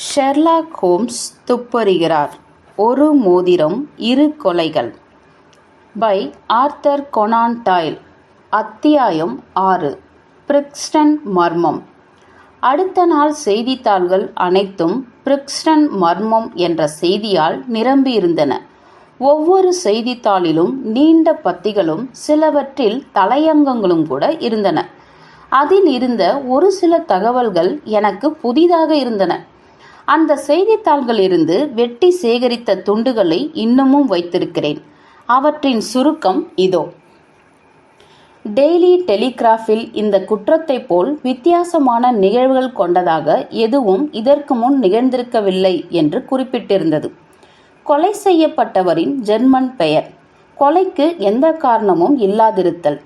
Sherlock Holmes துப்பறிகிறார். ஒரு மோதிரம் இரு கொலைகள். By Arthur Conan Doyle. அத்தியாயம் ஆறு. பிரிக்ஸ்டன் மர்மம். அடுத்த நாள் செய்தித்தாள்கள் அனைத்தும் பிரிக்ஸ்டன் மர்மம் என்ற செய்தியால் நிரம்பியிருந்தன. ஒவ்வொரு செய்தித்தாளிலும் நீண்ட பத்திகளும் சிலவற்றில் தலையங்கங்களும் கூட இருந்தன. அதில் இருந்த ஒரு சில தகவல்கள் எனக்கு புதிதாக இருந்தன. அந்த செய்தித்தாள்களிலிருந்து வெட்டி சேகரித்த துண்டுகளை இன்னமும் வைத்திருக்கிறேன். அவற்றின் சுருக்கம் இதோ. டெய்லி டெலிகிராஃபில் இந்த குற்றத்தைப் போல் வித்தியாசமான நிகழ்வுகள் கொண்டதாக எதுவும் இதற்கு முன் நிகழ்ந்திருக்கவில்லை என்று குறிப்பிட்டிருந்தது. கொலை செய்யப்பட்டவரின் ஜெர்மன் பெயர். கொலைக்கு எந்த காரணமும் இல்லாதிருத்தல்.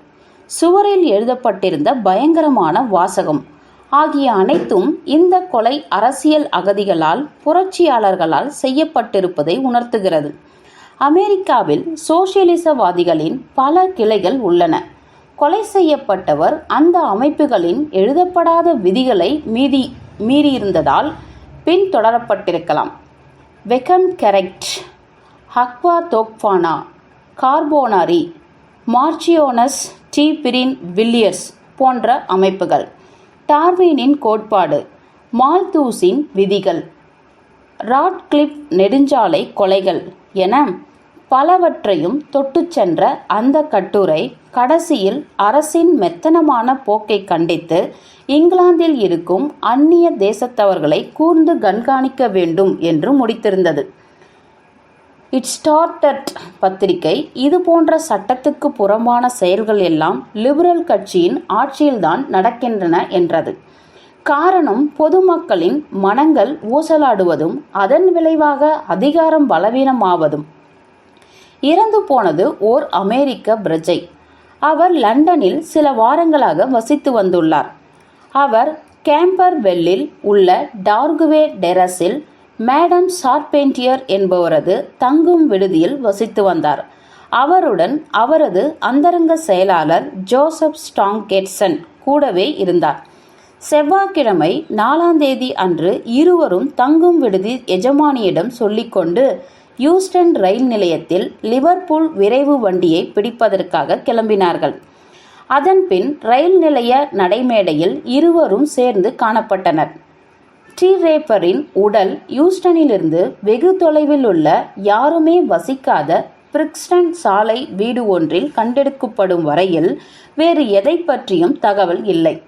சுவரில் எழுதப்பட்டிருந்த பயங்கரமான வாசகம். ஆகிய அனைத்தும் இந்த கொலை அரசியல் அகதிகளால் புரட்சியாளர்களால் செய்யப்பட்டிருப்பதை உணர்த்துகிறது. அமெரிக்காவில் சோசியலிசவாதிகளின் பல கிளைகள் உள்ளன. கொலை செய்யப்பட்டவர் அந்த அமைப்புகளின் எழுதப்படாத விதிகளை மீறி மீறியிருந்ததால் பின்தொடரப்பட்டிருக்கலாம். Vehmgericht aqua Tofana Carbonari Marchioness de Brinvilliers போன்ற அமைப்புகள். டார்வினின் கோட்பாடு மால்தூஸின் விதிகள் ராட்கிளிப் நெடுஞ்சாலை கொலைகள் என பலவற்றையும் தொட்டு சென்ற அந்த கட்டுரை கடைசியில் அரசின் மெத்தனமான போக்கை கண்டித்து இங்கிலாந்தில் இருக்கும் அந்நிய தேசத்தவர்களை கூர்ந்து கண்காணிக்க வேண்டும் என்று முடித்திருந்தது. இட் ஸ்டார்டட் பத்திரிகை. இது போன்ற சட்டத்துக்கு புறம்பான செயல்கள் எல்லாம் லிபரல் கட்சியின் ஆட்சியில்தான் நடக்கின்றன என்றது. காரணம் பொதுமக்களின் மனங்கள் ஊசலாடுவதும் அதன் விளைவாக அதிகாரம் பலவீனமாவதும். இறந்து போனது ஓர் அமெரிக்க பிரஜை. அவர் லண்டனில் சில வாரங்களாக வசித்து வந்துள்ளார். அவர் கேம்பர்வெல்லில் உள்ள டார்குவே டெரஸில் மேடம் சார்பேண்டியர் என்பவரது தங்கும் விடுதியில் வசித்து வந்தார். அவருடன் அவரது அந்தரங்க செயலாளர் ஜோசப் ஸ்டாங் கெட்சன் கூடவே இருந்தார். செவ்வாய்க்கிழமை நாலாம் தேதி அன்று இருவரும் தங்கும் விடுதி எஜமானியிடம் சொல்லிக்கொண்டு யூஸ்டன் ரயில் நிலையத்தில் லிவர்பூல் விரைவு வண்டியை பிடிப்பதற்காக கிளம்பினார்கள். அதன்பின் ரயில் நிலைய நடைமேடையில் இருவரும் சேர்ந்து காணப்பட்டனர். ஸ்டீரேப்பரின் ரேப்பரின் உடல் யூஸ்டனிலிருந்து வெகு தொலைவில் உள்ள யாருமே வசிக்காத பிரிக்ஸ்டன் சாலை வீடு ஒன்றில் கண்டெடுக்கப்படும் வரையில் வேறு எதை பற்றியும் தகவல் இல்லை.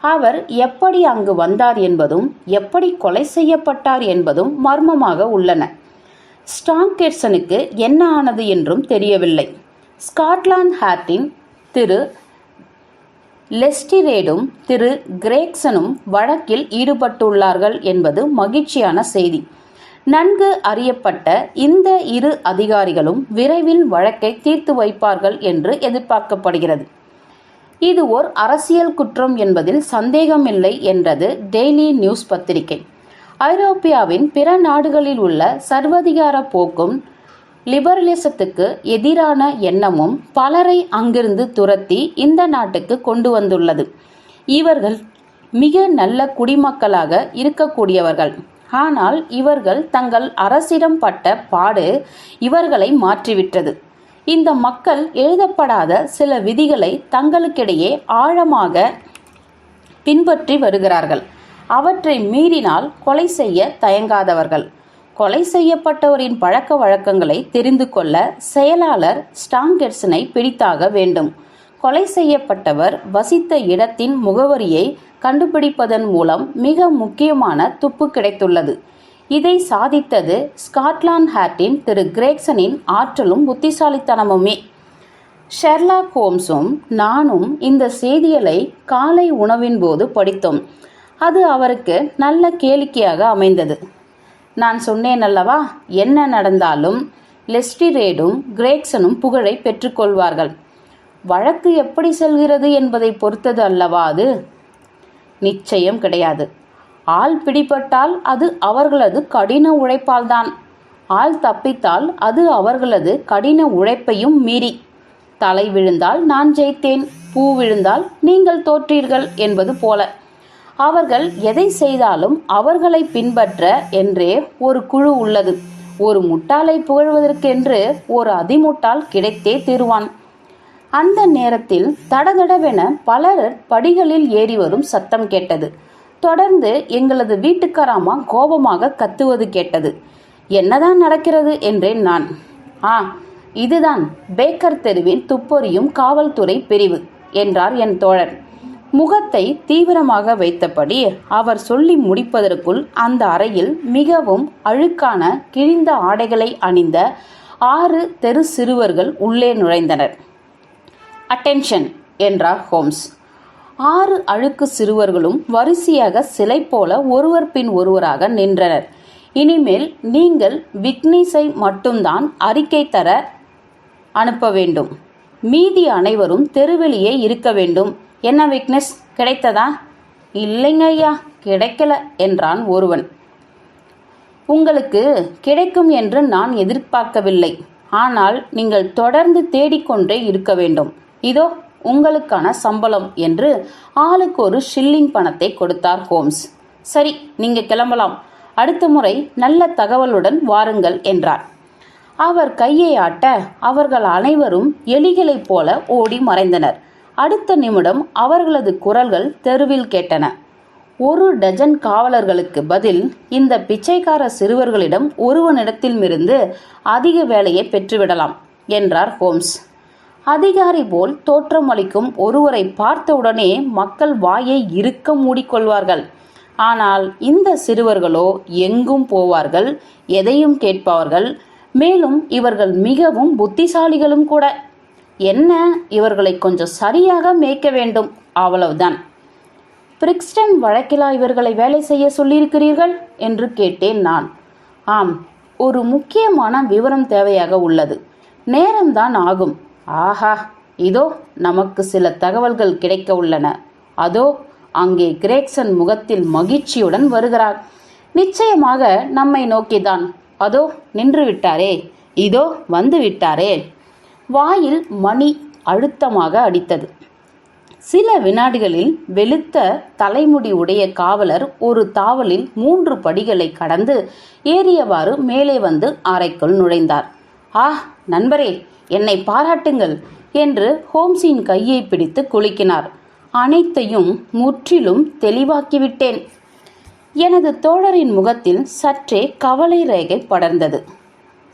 அவர் எப்படி அங்கு வந்தார் என்பதும் எப்படி கொலை செய்யப்பட்டார் என்பதும் மர்மமாக உள்ளன. ஸ்டாங்கெட்சனுக்கு என்ன ஆனது என்றும் தெரியவில்லை. ஸ்காட்லாந்து ஹார்ட்டின் திரு லெஸ்டிரேடும் திரு கிரேக்சனும் வழக்கில் ஈடுபட்டுள்ளார்கள் என்பது மகிழ்ச்சியான செய்தி. நன்கு அறியப்பட்ட இந்த இரு அதிகாரிகளும் விரைவில் வழக்கை தீர்த்து வைப்பார்கள் என்று எதிர்பார்க்கப்படுகிறது. இது ஓர் அரசியல் குற்றம் என்பதில் சந்தேகமில்லை என்றது டெய்லி நியூஸ் பத்திரிகை. ஐரோப்பியாவின் பிற நாடுகளில் உள்ள சர்வதிகார போக்கும் லிபரலிசத்துக்கு எதிரான எண்ணமும் பலரை அங்கிருந்து துரத்தி இந்த நாட்டுக்கு கொண்டு வந்துள்ளது. இவர்கள் மிக நல்ல குடிமக்களாக இருக்கக்கூடியவர்கள். ஆனால் இவர்கள் தங்கள் அரசிடம் பட்ட பாடு இவர்களை மாற்றிவிட்டது. இந்த மக்கள் எழுதப்படாத சில விதிகளை தங்களுக்கிடையே ஆழமாக பின்பற்றி வருகிறார்கள். அவற்றை மீறினால் கொலை செய்ய தயங்காதவர்கள். கொலை செய்யப்பட்டவரின் பழக்க வழக்கங்களை தெரிந்து கொள்ள செயலாளர் ஸ்டாங்கெட்சனை பிடித்தாக வேண்டும். கொலை செய்யப்பட்டவர் வசித்த இடத்தின் முகவரியை கண்டுபிடிப்பதன் மூலம் மிக முக்கியமான துப்பு கிடைத்துள்ளது. இதை சாதித்தது ஸ்காட்லாந்து ஹேட்டின் திரு கிரேக்சனின் ஆற்றலும் புத்திசாலித்தனமுமே. ஷெர்லாக் ஹோம்ஸும் நானும் இந்த செய்திகளை காலை உணவின் போது படித்தோம். அது அவருக்கு நல்ல கேளிக்கையாக அமைந்தது. நான் சொன்னேன் அல்லவா என்ன நடந்தாலும் லெஸ்டிரேடும் கிரேக்சனும் புகழை பெற்றுக்கொள்வார்கள். வழக்கு எப்படி செல்கிறது என்பதை பொறுத்தது அல்லவா அது? நிச்சயம் கிடையாது. ஆள் பிடிபட்டால் அது அவர்களது கடின உழைப்பால்தான். ஆள் தப்பித்தால் அது அவர்களது கடின உழைப்பையும் மீறி. தலை விழுந்தால் நான் ஜெயித்தேன் பூ விழுந்தால் நீங்கள் தோற்றீர்கள் என்பது போல. அவர்கள் எதை செய்தாலும் அவர்களை பின்பற்ற என்றே ஒரு குழு உள்ளது. ஒரு முட்டாளை புகழ்வதற்கென்று ஒரு அதிமுட்டாள் கிடைத்தே தீருவான். அந்த நேரத்தில் தடதடவென பலர் படிகளில் ஏறி வரும் சத்தம் கேட்டது. தொடர்ந்து எங்களது வீட்டுக்காராமா கோபமாக கத்துவது கேட்டது. என்னதான் நடக்கிறது? என்றேன் நான். ஆ இதுதான். பேக்கர் தெருவின் துப்பொறியும் காவல்துறை பிரிவு என்றார் என் தோழர். முகத்தை தீவிரமாக வைத்தபடி அவர் சொல்லி முடிப்பதற்குள் அந்த அறையில் மிகவும் அழுக்கான கிழிந்த ஆடைகளை அணிந்த ஆறு தெரு சிறுவர்கள் உள்ளே நுழைந்தனர். அட்டென்ஷன் என்றார் ஹோம்ஸ். ஆறு அழுக்கு சிறுவர்களும் வரிசையாக சிலை போல ஒருவர் பின் ஒருவராக நின்றனர். இனிமேல் நீங்கள் விக்னேஷை மட்டும்தான் அறிக்கை தர அனுப்ப வேண்டும். மீதி அனைவரும் தெருவெளியே இருக்க வேண்டும். என்ன விக்னஸ் கிடைத்ததா? இல்லைங்க ஐயா கிடைக்கல என்றான் ஒருவன். உங்களுக்கு கிடைக்கும் என்று நான் எதிர்பார்க்கவில்லை. ஆனால் நீங்கள் தொடர்ந்து தேடிக்கொண்டே இருக்க வேண்டும். இதோ உங்களுக்கான சம்பளம் என்று ஆளுக்கு ஒரு ஷில்லிங் பணத்தை கொடுத்தார் ஹோம்ஸ். சரி நீங்க கிளம்பலாம். அடுத்த முறை நல்ல தகவலுடன் வாருங்கள் என்றார். அவர் கையை ஆட்ட அவர்கள் அனைவரும் எலிகளைப் போல ஓடி மறைந்தனர். அடுத்த நிமிடம் அவர்களது குரல்கள் தெருவில் கேட்டன. ஒரு டஜன் காவலர்களுக்கு பதில் இந்த பிச்சைக்கார சிறுவர்களிடம் ஒருவனிடத்திலிருந்து அதிக வேலையை பெற்றுவிடலாம் என்றார் ஹோம்ஸ். அதிகாரி போல் தோற்றமளிக்கும் ஒருவரை பார்த்தவுடனே மக்கள் வாயை இறுக்க மூடிக்கொள்வார்கள். ஆனால் இந்த சிறுவர்களோ எங்கும் போவார்கள் எதையும் கேட்பவர்கள். மேலும் இவர்கள் மிகவும் புத்திசாலிகளும் கூட. என்ன இவர்களை கொஞ்சம் சரியாக மேய்க்க வேண்டும்? அவ்வளவுதான். பிரிக்ஸ்டன் வழக்கிலா இவர்களை வேலை செய்ய சொல்லியிருக்கிறீர்கள்? என்று கேட்டேன் நான். ஆம் ஒரு முக்கியமான விவரம் தேவையாக உள்ளது. நேரம்தான் ஆகும். ஆஹா இதோ நமக்கு சில தகவல்கள் கிடைக்க உள்ளன. அதோ அங்கே கிரேக்சன் முகத்தில் மகிழ்ச்சியுடன் வருகிறார். நிச்சயமாக நம்மை நோக்கிதான். அதோ நின்று விட்டாரே. இதோ வந்து விட்டாரே. வாயில் மணி அழுத்தமாக அடித்தது. சில வினாடிகளில் வெளுத்த தலைமுடி உடைய காவலர் ஒரு தாவலில் மூன்று படிகளை கடந்து ஏறியவாறு மேலே வந்து அறைக்குள் நுழைந்தார். ஆ நண்பரே என்னை பாராட்டுங்கள் என்று ஹோம்ஸின் கையை பிடித்து குலுக்கினார். அனைத்தையும் முற்றிலும் தெளிவாக்கிவிட்டேன். எனது தோழரின் முகத்தில் சற்றே கவலை ரேகை படர்ந்தது.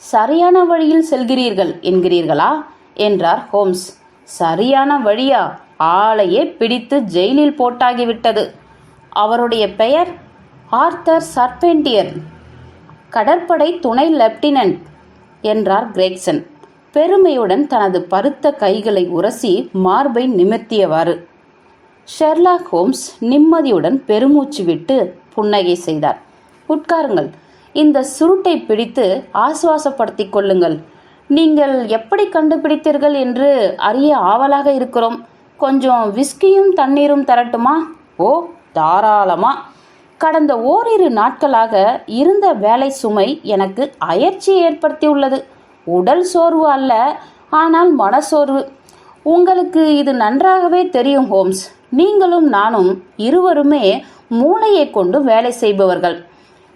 சரியான வழியில் செல்கிறீர்கள் என்கிறீர்களா? என்றார் ஹோம்ஸ். சரியான வழியா? ஆளையே பிடித்து ஜெயிலில் போட்டாகிவிட்டது. அவருடைய பெயர் ஆர்த்தர் சர்பெண்டியர். கடற்படை துணை லெப்டினன்ட் என்றார் கிரேக்சன். பெருமையுடன் தனது பருத்த கைகளை உரசி மார்பை நிமிர்த்தியவாறு. ஷெர்லாக் ஹோம்ஸ் நிம்மதியுடன் பெருமூச்சு விட்டு புன்னகை செய்தார். உட்காருங்கள். இந்த சுருட்டை பிடித்து ஆசுவாசப்படுத்திக் கொள்ளுங்கள். நீங்கள் எப்படி கண்டுபிடித்தீர்கள் என்று அறிய ஆவலாக இருக்கிறோம். கொஞ்சம் விஸ்கியும் தண்ணீரும் தரட்டுமா? ஓ தாராளமா. கடந்த ஓரிரு நாட்களாக இருந்த வேலை சுமை எனக்கு அயற்சியை ஏற்படுத்தியுள்ளது. உடல் சோர்வு அல்ல ஆனால் மனசோர்வு உங்களுக்கு இது நன்றாகவே தெரியும் ஹோம்ஸ். நீங்களும் நானும் இருவருமே மூளையை கொண்டு வேலை செய்பவர்கள்.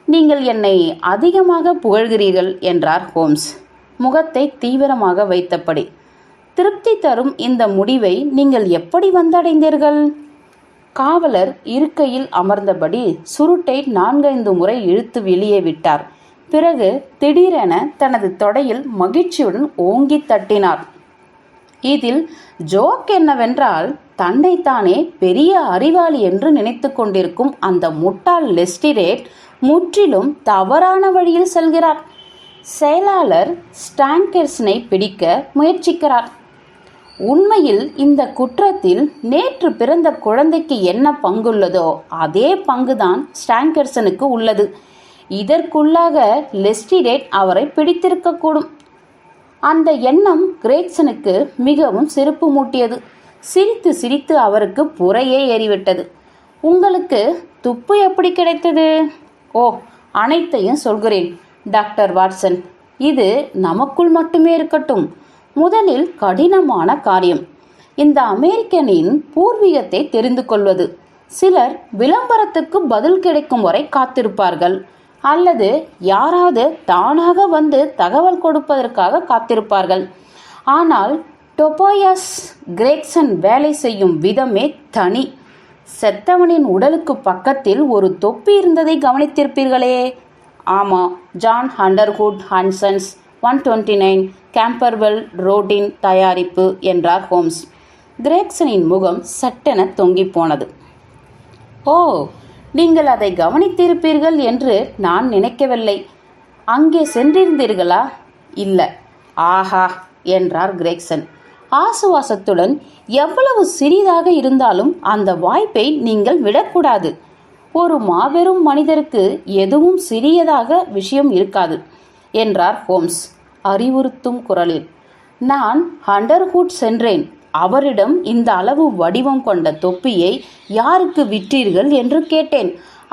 நீங்கள் என்னை அதிகமாக புகழ்கிறீர்கள் என்றார் ஹோம்ஸ். முகத்தை தீவிரமாக வைத்தபடி. திருப்தி தரும் இந்த முடிவை நீங்கள் எப்படி வந்தடைந்தீர்கள்? காவலர் இருக்கையில் அமர்ந்தபடி சுருட்டை நான்கைந்து முறை இழுத்து வெளியே விட்டார். பிறகு திடீரென தனது தொடையில் மகிழ்ச்சியுடன் ஓங்கி தட்டினார். இதில் ஜோக் என்னவென்றால் தன்னைத்தானே பெரிய அறிவாளி என்று நினைத்து கொண்டிருக்கும் அந்த முட்டாள் லெஸ்டிரேட் முற்றிலும் தவறான வழியில் செல்கிறார். செயலாளர் ஸ்டாங்கர்ஸனை பிடிக்க முயற்சிக்கிறார். உண்மையில் இந்த குற்றத்தில் நேற்று பிறந்த குழந்தைக்கு என்ன பங்குள்ளதோ அதே பங்குதான் ஸ்டாங்கர்சனுக்கு உள்ளது. இதற்குள்ளாக லெஸ்டிரேட் அவரை பிடித்திருக்கக்கூடும். அந்த எண்ணம் கிரேக்சனுக்கு மிகவும் சிரிப்பு மூட்டியது. சிரித்து சிரித்து அவருக்கு புறையே ஏறிவிட்டது. உங்களுக்கு துப்பு எப்படி கிடைத்தது? ஓ அனைத்தையும் சொல்கிறேன் டாக்டர் வாட்சன். இது நமக்குள் மட்டுமே இருக்கட்டும். முதலில் கடினமான காரியம். இந்த அமெரிக்கனின் பூர்வீகத்தை தெரிந்து கொள்வது. சிலர் விளம்பரத்துக்கு பதில் கிடைக்கும் வரை காத்திருப்பார்கள். அல்லது யாராவது தானாக வந்து தகவல் கொடுப்பதற்காக காத்திருப்பார்கள். ஆனால் டொபோயஸ் கிரேக்சன் வேலை செய்யும் விதமே தனி. செத்தவனின் உடலுக்கு பக்கத்தில் ஒரு தொப்பி இருந்ததை கவனித்திருப்பீர்களே. ஆமாம் John Underwood and sons one twenty nine Camberwell ரோடின் தயாரிப்பு என்றார் ஹோம்ஸ். கிரேக்சனின் முகம் சட்டென தொங்கிப் போனது. ஓ நீங்கள் அதை கவனித்திருப்பீர்கள் என்று நான் நினைக்கவில்லை. அங்கே சென்றிருந்தீர்களா? இல்லை. ஆஹா என்றார் கிரேக்சன். ஆசுவாசத்துடன் எவ்வளவு சிறிதாக இருந்தாலும் அந்த வாய்ப்பை நீங்கள் விடக்கூடாது. ஒரு மாபெரும் மனிதருக்கு எதுவும் சிறியதாக விஷயம் இருக்காது என்றார் ஹோம்ஸ் அறிவுறுத்தும் குரலில். நான் ஹண்டர்ஹுட் சென்றேன். அவரிடம் இந்த அளவு வடிவம் கொண்ட தொப்பியை யாருக்கு விற்றீர்கள் என்று கேட்டேன்.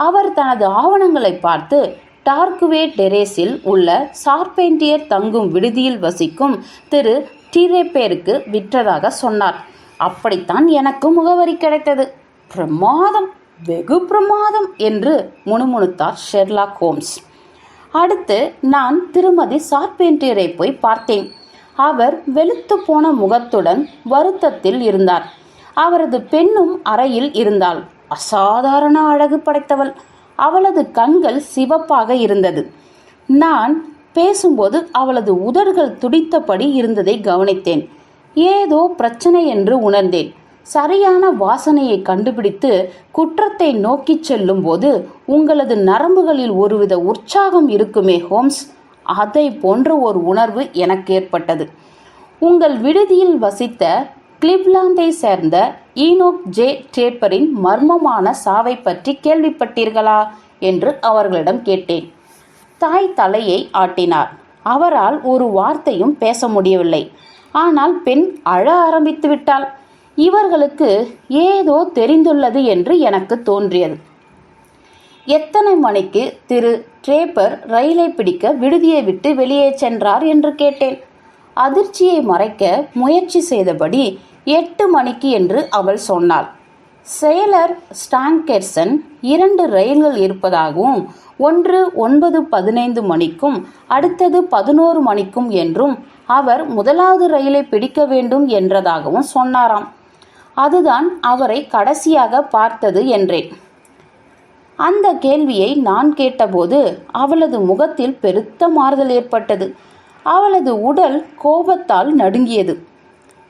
அவர் தனது ஆவணங்களை பார்த்து டார்க்வே டெரேஸில் உள்ள சார்பேண்டியர் தங்கும் விடுதியில் வசிக்கும் திரு டிரேப்பேருக்கு விற்றதாக சொன்னார். அப்படித்தான் எனக்கு முகவரி கிடைத்தது. பிரமாதம் வெகு பிரமாதம் என்று முணுமுணுத்தார் ஷெர்லாக் ஹோம்ஸ். அடுத்து நான் திருமதி சார்பென்டியரை போய் பார்த்தேன். அவர் வெளுத்து போன முகத்துடன் வருத்தத்தில் இருந்தார். அவரது பெண்ணும் அறையில் இருந்தாள். அசாதாரண அழகு படைத்தவள். அவளது கண்கள் சிவப்பாக இருந்தது. நான் பேசும்போது அவளது உதடுகள் துடித்தபடி இருந்ததை கவனித்தேன். ஏதோ பிரச்சனை என்று உணர்ந்தேன். சரியான வாசனையை கண்டுபிடித்து குற்றத்தை நோக்கிச் செல்லும்போது உங்களது நரம்புகளில் ஒருவித உற்சாகம் இருக்குமே ஹோம்ஸ். அதை போன்ற ஒரு உணர்வு எனக்கு ஏற்பட்டது. உங்கள் விடுதியில் வசித்த கிளிவ்லாந்தை சேர்ந்த ஈனோக் ஜே டேப்பரின் மர்மமான சாவை பற்றி கேள்விப்பட்டீர்களா? என்று அவர்களிடம் கேட்டேன். தாய் தலையை ஆட்டினார். அவரால் ஒரு வார்த்தையும் பேச முடியவில்லை. ஆனால் பெண் அழ ஆரம்பித்து விட்டாள். இவர்களுக்கு ஏதோ தெரிந்துள்ளது என்று எனக்கு தோன்றியது. எத்தனை மணிக்கு திரு ட்ரேப்பர் ரயிலை பிடிக்க விடுதியை விட்டு வெளியே சென்றார் என்று கேட்டேன். அதிர்ச்சியை மறைக்க முயற்சி செய்தபடி எட்டு மணிக்கு என்று அவள் சொன்னாள். செயலர் ஸ்டாங்கெர்சன் இரண்டு ரயில்கள் இருப்பதாகவும் ஒன்று ஒன்பது பதினைந்து மணிக்கும் அடுத்தது பதினோரு மணிக்கும் என்றும் அவர் முதலாவது ரயிலை பிடிக்க வேண்டும் என்றதாகவும் சொன்னாராம். அதுதான் அவரை கடைசியாக பார்த்தது என்றேன். அந்த கேள்வியை நான் கேட்டபோது அவளது முகத்தில் பெருத்த மாறுதல் ஏற்பட்டது. அவளது உடல் கோபத்தால் நடுங்கியது.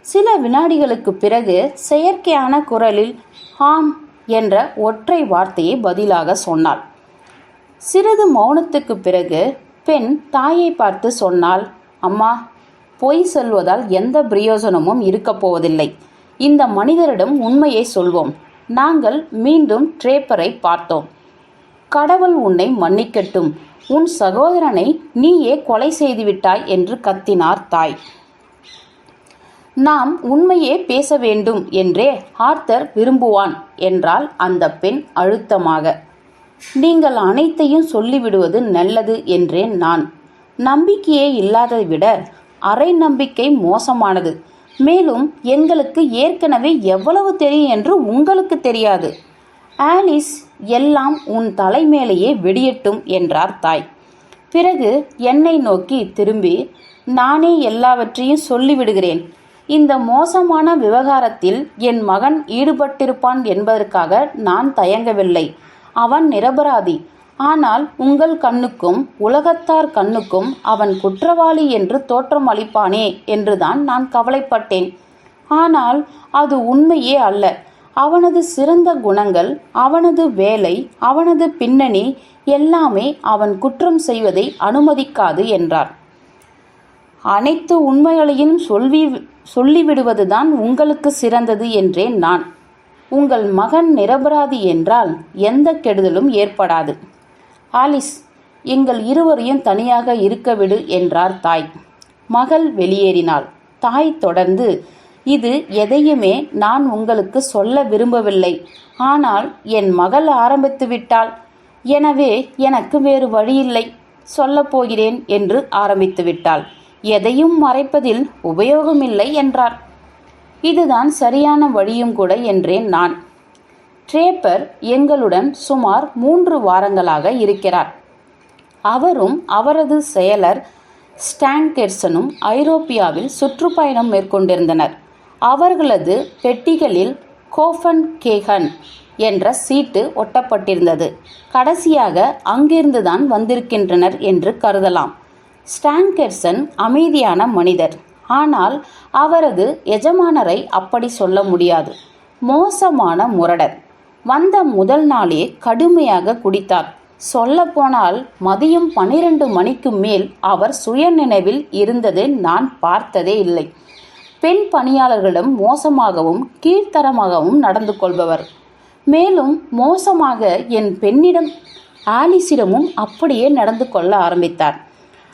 சில வினாடிகளுக்கு பிறகு செயற்கையான குரலில் ஆம் என்ற ஒற்றை வார்த்தையை பதிலாக சொன்னாள். சிறிது மௌனத்துக்கு பிறகு பெண் தாயை பார்த்து சொன்னால் அம்மா பொய் சொல்வதால் எந்த பிரயோஜனமும் இருக்கப் போவதில்லை. இந்த மனிதரிடம் உண்மையை சொல்வோம். நாங்கள் மீண்டும் ட்ரேப்பரை பார்த்தோம். கடவுள் உன்னை மன்னிக்கட்டும். உன் சகோதரனை நீயே கொலை செய்துவிட்டாய் என்று கத்தினார் தாய். நாம் உண்மையே பேச வேண்டும் என்றே ஆர்த்தர் விரும்புவான் என்றால் அந்த பெண் அழுத்தமாக. நீங்கள் அனைத்தையும் சொல்லிவிடுவது நல்லது என்றேன் நான். நம்பிக்கையே இல்லாததை விட அரை நம்பிக்கை மோசமானது. மேலும் எங்களுக்கு ஏற்கனவே எவ்வளவு தெரியும் என்று உங்களுக்கு தெரியாது. ஆலிஸ் எல்லாம் உன் தலைமேலேயே வெடியட்டும் என்றார் தாய். பிறகு என்னை நோக்கி திரும்பி நானே எல்லாவற்றையும் சொல்லிவிடுகிறேன். இந்த மோசமான விவகாரத்தில் என் மகன் ஈடுபட்டிருப்பான் என்பதற்காக நான் தயங்கவில்லை. அவன் நிரபராதி. ஆனால் உங்கள் கண்ணுக்கும் உலகத்தார் கண்ணுக்கும் அவன் குற்றவாளி என்று தோற்றம் அளிப்பானே என்றுதான் நான் கவலைப்பட்டேன். ஆனால் அது உண்மையே அல்ல. அவனது சிறந்த குணங்கள் அவனது வேலை அவனது பின்னணி எல்லாமே அவன் குற்றம் செய்வதை அனுமதிக்காது என்றார். அனைத்து உண்மைகளையும் சொல்வி சொல்லிவிடுவதுதான் உங்களுக்கு சிறந்தது என்றேன் நான். உங்கள் மகன் நிரபராதி என்றால் எந்த கெடுதலும் ஏற்படாது. ஆலிஸ் எங்கள் இருவரையும் தனியாக இருக்க விடு என்றார் தாய். மகள் வெளியேறினாள். தாய் தொடர்ந்து இது எதையுமே நான் உங்களுக்கு சொல்ல விரும்பவில்லை. ஆனால் என் மகள் ஆரம்பித்து விட்டாள். எனவே எனக்கு வேறு வழியில்லை. சொல்லப்போகிறேன் என்று ஆரம்பித்து விட்டாள். எதையும் மறைப்பதில் உபயோகமில்லை என்றார். இதுதான் சரியான வழியும் கூட என்றேன் நான். ட்ரேப்பர் எங்களுடன் சுமார் மூன்று வாரங்களாக இருக்கிறார். அவரும் அவரது செயலர் ஸ்டாங்கெர்சனும் ஐரோப்பியாவில் சுற்றுப்பயணம் மேற்கொண்டிருந்தனர். அவர்களது பெட்டிகளில் கோஃபன் கேகன் என்ற சீட்டு ஒட்டப்பட்டிருந்தது. கடைசியாக அங்கிருந்துதான் வந்திருக்கின்றனர் என்று கருதலாம். ஸ்டாங்கெர்சன் அமைதியான மனிதர். ஆனால் அவரது எஜமானரை அப்படி சொல்ல முடியாது. மோசமான முரடர். வந்த முதல் நாளே கடுமையாக குடித்தார். சொல்லப்போனால் மதியம் பனிரெண்டு மணிக்கு மேல் அவர் சுயநினைவில் இருந்ததை நான் பார்த்ததே இல்லை. பெண் பணியாளர்களிடம் மோசமாகவும் கீழ்த்தரமாகவும் நடந்து கொள்பவர். மேலும் மோசமாக என் பெண்ணிடம் ஆலிஸிடமும் அப்படியே நடந்து கொள்ள ஆரம்பித்தார்.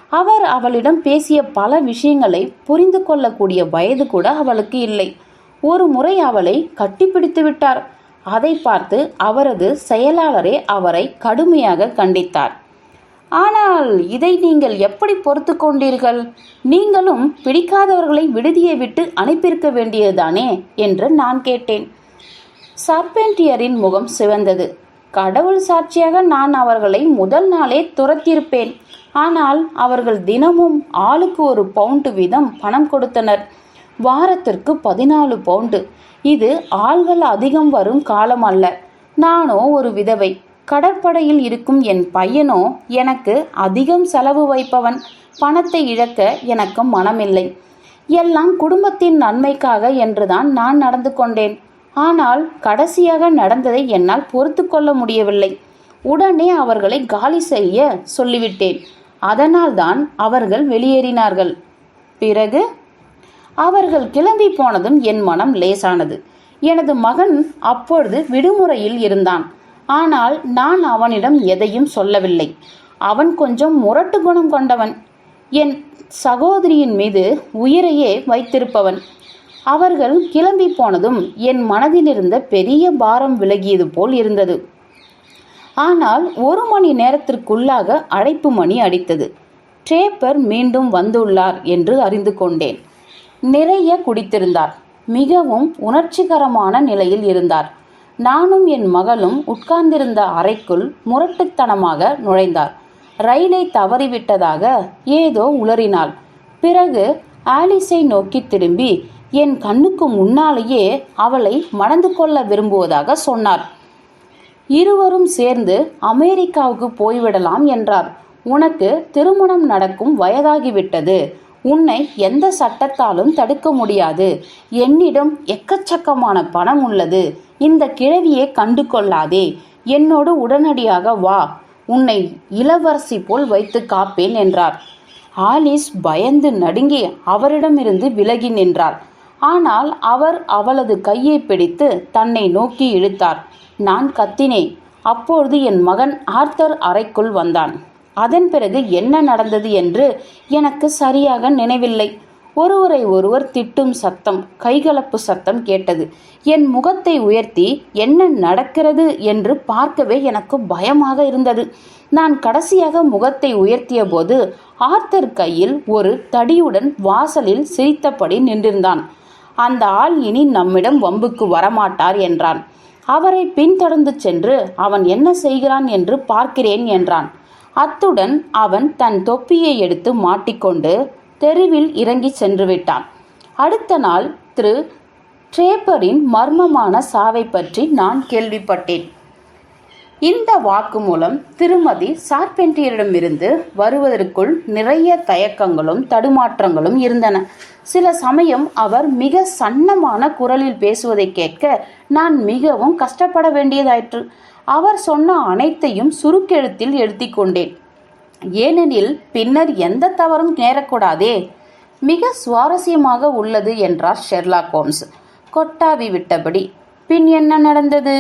அவர் அவளிடம் பேசிய பல விஷயங்களை புரிந்து கொள்ளக்கூடிய வயது கூட அவளுக்கு இல்லை. ஒரு முறை அவளை கட்டிப்பிடித்து விட்டார். அதை பார்த்து அவரது செயலாளரே அவரை கடுமையாக கண்டித்தார். ஆனால் இதை நீங்கள் எப்படி பொறுத்து கொண்டீர்கள்? நீங்களும் பிடிக்காதவர்களை விடுதியை விட்டு அனுப்பியிருக்க வேண்டியதுதானே? என்று நான் கேட்டேன். சர்பென்டியரின் முகம் சிவந்தது. கடவுள் சாட்சியாக நான் அவர்களை முதல் நாளே துரத்தியிருப்பேன். ஆனால் அவர்கள் தினமும் ஆளுக்கு ஒரு பவுண்டு வீதம் பணம் கொடுத்தனர். வாரத்திற்கு பதினாலு பவுண்டு. இது ஆள்கள் அதிகம் வரும் காலம் அல்ல. நானோ ஒரு விதவை. கடற்படையில் இருக்கும் என் பையனோ எனக்கு அதிகம் செலவு வைப்பவன். பணத்தை இழக்க எனக்கு மனமில்லை. எல்லாம் குடும்பத்தின் நன்மைக்காக என்றுதான் நான் நடந்து கொண்டேன். ஆனால் கடைசியாக நடந்ததை என்னால் பொறுத்து கொள்ள முடியவில்லை. உடனே அவர்களை காலி செய்ய சொல்லிவிட்டேன். அதனால்தான் அவர்கள் வெளியேறினார்கள். பிறகு அவர்கள் கிளம்பி போனதும் என் மனம் லேசானது. எனது மகன் அப்பொழுது விடுமுறையில் இருந்தான். ஆனால் நான் அவனிடம் எதையும் சொல்லவில்லை. அவன் கொஞ்சம் முரட்டு குணம் கொண்டவன். என் சகோதரியின் மீது உயிரையே வைத்திருப்பவன். அவர்கள் கிளம்பி போனதும் என் மனதிலிருந்த பெரிய பாரம் விலகியது போல் இருந்தது. ஆனால் ஒரு மணி நேரத்திற்குள்ளாக அழைப்பு மணி அடித்தது. ட்ரேப்பர் மீண்டும் வந்துள்ளார் என்று அறிந்து கொண்டேன். நிறைய குடித்திருந்தார். மிகவும் உணர்ச்சிகரமான நிலையில் இருந்தார். நானும் என் மகளும் உட்கார்ந்திருந்த அறைக்குள் முரட்டுத்தனமாக நுழைந்தார். ரயிலை தவறிவிட்டதாக ஏதோ உளறினாள். பிறகு ஆலிஸை நோக்கி திரும்பி என் கண்ணுக்கு முன்னாலேயே அவளை மணந்து கொள்ள விரும்புவதாக சொன்னார். இருவரும் சேர்ந்து அமெரிக்காவுக்கு போய்விடலாம் என்றார். உனக்கு திருமணம் நடக்கும் வயதாகிவிட்டது. உன்னை எந்த சட்டத்தாலும் தடுக்க முடியாது. என்னிடம் எக்கச்சக்கமான பணம் உள்ளது. இந்த கிழவியை கண்டு கொள்ளாதே என்னோடு உடனடியாக வா. உன்னை இளவரசி போல் வைத்து காப்பேன் என்றார். ஆலிஸ் பயந்து நடுங்கி அவரிடமிருந்து விலகி நின்றார். ஆனால் அவர் அவளது கையை பிடித்து தன்னை நோக்கி இழுத்தார். நான் கத்தினேன். அப்பொழுது என் மகன் ஆர்த்தர் அறைக்குள் வந்தான். அதன் பிறகு என்ன நடந்தது என்று எனக்கு சரியாக நினைவில்லை. ஒருவரை ஒருவர் திட்டும் சத்தம் கைகலப்பு சத்தம் கேட்டது. என் முகத்தை உயர்த்தி என்ன நடக்கிறது? என்று பார்க்கவே எனக்கு பயமாக இருந்தது. நான் கடைசியாக முகத்தை உயர்த்திய போது ஆர்த்தர் கையில் ஒரு தடியுடன் வாசலில் சிரித்தபடி நின்றிருந்தான். அந்த ஆள் இனி நம்மிடம் வம்புக்கு வரமாட்டார் என்றான். அவரை பின்தொடர்ந்து சென்று அவன் என்ன செய்கிறான் என்று பார்க்கிறேன் என்றான். அத்துடன் அவன் தன் தொப்பியை எடுத்து மாட்டிக்கொண்டு தெருவில் இறங்கி சென்று விட்டான். அடுத்த நாள் திரு ட்ரேப்பரின் மர்மமான சாவை பற்றி நான் கேள்விப்பட்டேன். இந்த வாக்குமூலம் திருமதி சார்பென்டியரிடமிருந்து வருவதற்குள் நிறைய தயக்கங்களும் தடுமாற்றங்களும் இருந்தன. சில சமயம் அவர் மிக சன்னமான குரலில் பேசுவதை கேட்க நான் மிகவும் கஷ்டப்பட வேண்டியதாயிற்று. அவர் சொன்ன அனைத்தையும் சுருக்கெழுத்தில் எழுத்திக்கொண்டேன் ஏனெனில் பின்னர் எந்த தவறும் நேரக்கூடாதே. மிக சுவாரஸ்யமாக உள்ளது என்றார் ஷெர்லாக் ஹோம்ஸ். கொட்டாவி விட்டபடி. பின் என்ன நடந்தது?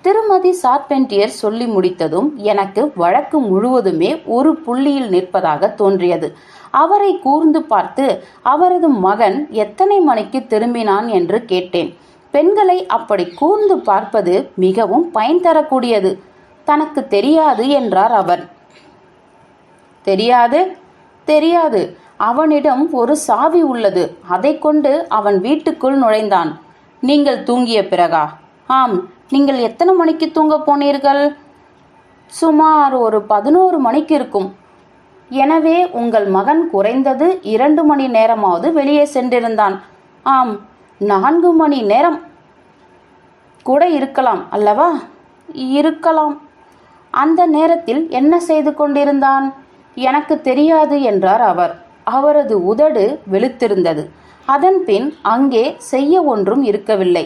திருமதி சார்பென்டியர் சொல்லி முடித்ததும் எனக்கு வழக்கு முழுவதுமே ஒரு புள்ளியில் நிற்பதாக தோன்றியது. அவரை கூர்ந்து பார்த்து அவரது மகன் எத்தனை மணிக்கு திரும்பினான்? என்று கேட்டேன். பெண்களை அப்படி கூர்ந்து பார்ப்பது மிகவும் பயன் தரக்கூடியது. தனக்கு தெரியாது என்றார் அவர். தெரியாது? தெரியாது. அவனிடம் ஒரு சாவி உள்ளது. அதை கொண்டு அவன் வீட்டுக்குள் நுழைந்தான். நீங்கள் தூங்கிய பிறகா? ஆம். நீங்கள் எத்தனை மணிக்கு தூங்க போனீர்கள்? சுமார் ஒரு பதினோரு மணிக்கு இருக்கும். எனவே உங்கள் மகன் குறைந்தது இரண்டு மணி நேரமாவது வெளியே சென்றிருந்தான். ஆம் நான்கு மணி நேரம் கூட இருக்கலாம் அல்லவா? இருக்கலாம். அந்த நேரத்தில் என்ன செய்து கொண்டிருந்தான்? எனக்கு தெரியாது என்றார் அவர். அவரது உதடு வெளுத்திருந்தது. அதன்பின் அங்கே செய்ய ஒன்றும் இருக்கவில்லை.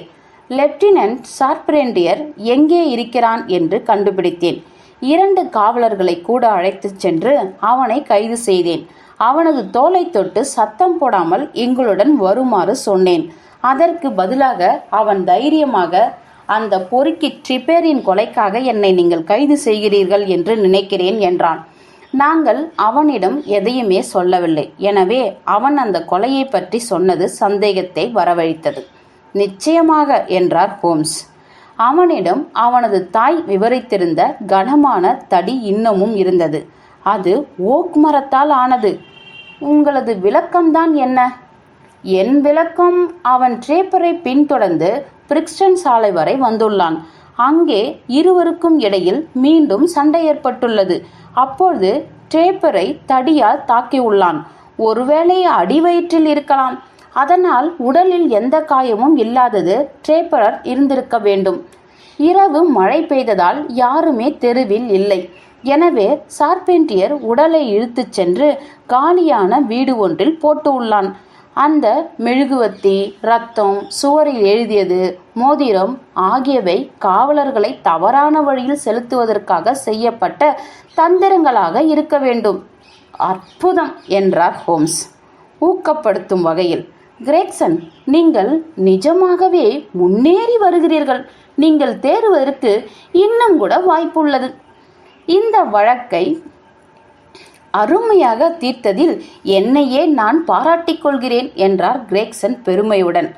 லெப்டினன்ட் சார்பிரேண்டியர் எங்கே இருக்கிறான் என்று கண்டுபிடித்தேன். இரண்டு காவலர்களை கூட அழைத்துச் சென்று அவனை கைது செய்தேன். அவனது தோலை தொட்டு சத்தம் போடாமல் எங்களுடன் வருமாறு சொன்னேன். அதற்கு பதிலாக அவன் தைரியமாக அந்த பொறுக்கி ட்ரிப்பேரின் கொலைக்காக என்னை நீங்கள் கைது செய்கிறீர்கள் என்று நினைக்கிறேன் என்றான். நாங்கள் அவனிடம் எதையுமே சொல்லவில்லை. எனவே அவன் அந்த கொலையை பற்றி சொன்னது சந்தேகத்தை வரவழைத்தது. நிச்சயமாக என்றார் ஹோம்ஸ். அவனிடம் அவனது தாய் விவரித்திருந்த கனமான தடி இன்னமும் இருந்தது. அது ஓக் மரத்தால் ஆனது. உங்களது விளக்கம்தான் என்ன? என் விளக்கம் அவன் ட்ரேப்பரை பின்தொடர்ந்து பிரிக்ஸ்டன் சாலை வரை வந்துள்ளான். அங்கே இருவருக்கும் இடையில் மீண்டும் சண்டை ஏற்பட்டுள்ளது. அப்பொழுது ட்ரேப்பரை தடியால் தாக்கியுள்ளான். ஒருவேளை அடிவயிற்றில் இருக்கலாம். அதனால் உடலில் எந்த காயமும் இல்லாதது ட்ரேப்பரர் இருந்திருக்க வேண்டும். இரவு மழை பெய்ததால் யாருமே தெருவில் இல்லை. எனவே சார்பென்டியர் உடலை இழுத்துச் சென்று காலியான வீடு ஒன்றில் போட்டு உள்ளான். அந்த மெழுகுவத்தி ரத்தம் சுவரில் எழுதியது மோதிரம் ஆகியவை காவலர்களை தவறான வழியில் செலுத்துவதற்காக செய்யப்பட்ட தந்திரங்களாக இருக்க வேண்டும். அற்புதம்! என்றார் ஹோம்ஸ். ஊக்கப்படுத்தும் வகையில் கிரேக்சன் நீங்கள் நிஜமாகவே முன்னேறி வருகிறீர்கள். நீங்கள் தேறுவதற்கு இன்னும் கூட வாய்ப்புள்ளது. இந்த வழக்கை அருமையாக தீர்த்ததில் என்னையே நான் பாராட்டிக் கொள்கிறேன் என்றார் கிரேக்சன் பெருமையுடன்.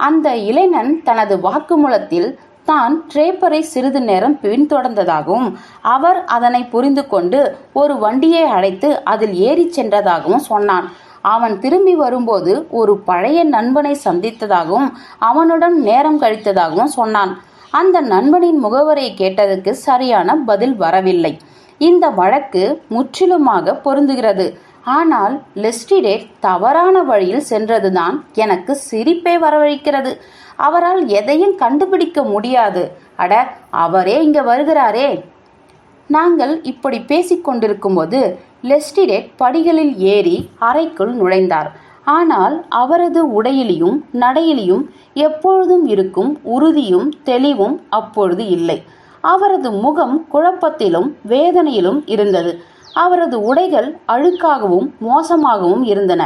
அந்த இளைஞன் தனது வாக்குமூலத்தில் தான் ட்ரேப்பரை சிறிது நேரம் பின்தொடர்ந்ததாகவும் அவர் அதனை புரிந்து கொண்டு ஒரு வண்டியை அழைத்து அதில் ஏறிச் சென்றதாகவும் சொன்னான். அவன் திரும்பி வரும்போது ஒரு பழைய நண்பனை சந்தித்ததாகவும் அவனுடன் நேரம் கழித்ததாகவும் சொன்னான். அந்த நண்பனின் முகவரியை கேட்டதற்கு சரியான பதில் வரவில்லை. இந்த வழக்கு முற்றிலுமாக பொருந்துகிறது. ஆனால் லெஸ்டிடேட் தவறான வழியில் சென்றதுதான் எனக்கு சிரிப்பை வரவழைக்கிறது. அவரால் எதையும் கண்டுபிடிக்க முடியாது. அட அவரே இங்க வருகிறாரே. நாங்கள் இப்படி பேசிக்கொண்டிருக்கும்போது லெஸ்டிரேட் படிகளில் ஏறி அறைக்குள் நுழைந்தார். ஆனால் அவரது உடையிலையும் நடையிலையும் எப்பொழுதும் இருக்கும் உறுதியும் தெளிவும் அப்பொழுது இல்லை. அவரது முகம் குழப்பத்திலும் வேதனையிலும் இருந்தது. அவரது உடைகள் அழுக்காகவும் மோசமாகவும் இருந்தன.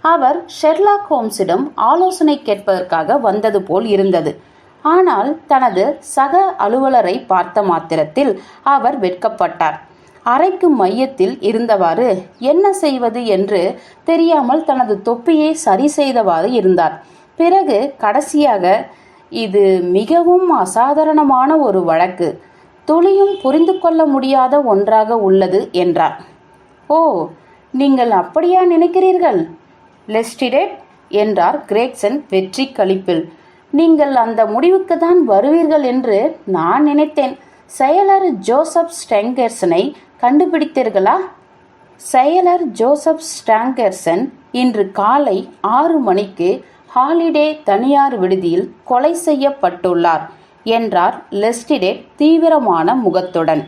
அவர் ஷெர்லாக் ஹோம்ஸிடம் ஆலோசனை கேட்பதற்காக வந்தது போல் இருந்தது. ஆனால் தனது சக அலுவலரை பார்த்த மாத்திரத்தில் அவர் வெட்கப்பட்டார். அறைக்கு மையத்தில் இருந்தவாறு என்ன செய்வது என்று தெரியாமல் தனது தொப்பியை சரி செய்தவாறு இருந்தார். பிறகு கடைசியாக இது மிகவும் அசாதாரணமான ஒரு வழக்கு. துளியும் புரிந்து கொள்ள முடியாத ஒன்றாக உள்ளது என்றார். ஓ நீங்கள் அப்படியா நினைக்கிறீர்கள்? லெஸ்டிடேட்? என்றார் கிரேக்சன் வெற்றி கழிப்பில். நீங்கள் அந்த முடிவுக்கு தான் வருவீர்கள் என்று நான் நினைத்தேன். செயலர் ஜோசப் ஸ்டெங்கர்சனை கண்டுபிடித்தீர்களா? செயலர் ஜோசப் ஸ்டாங்கர்சன் இன்று காலை ஆறு மணிக்கு ஹாலிடே தனியார் விடுதியில் கொலை செய்யப்பட்டுள்ளார் என்றார் லெஸ்டிடே தீவிரமான முகத்துடன்.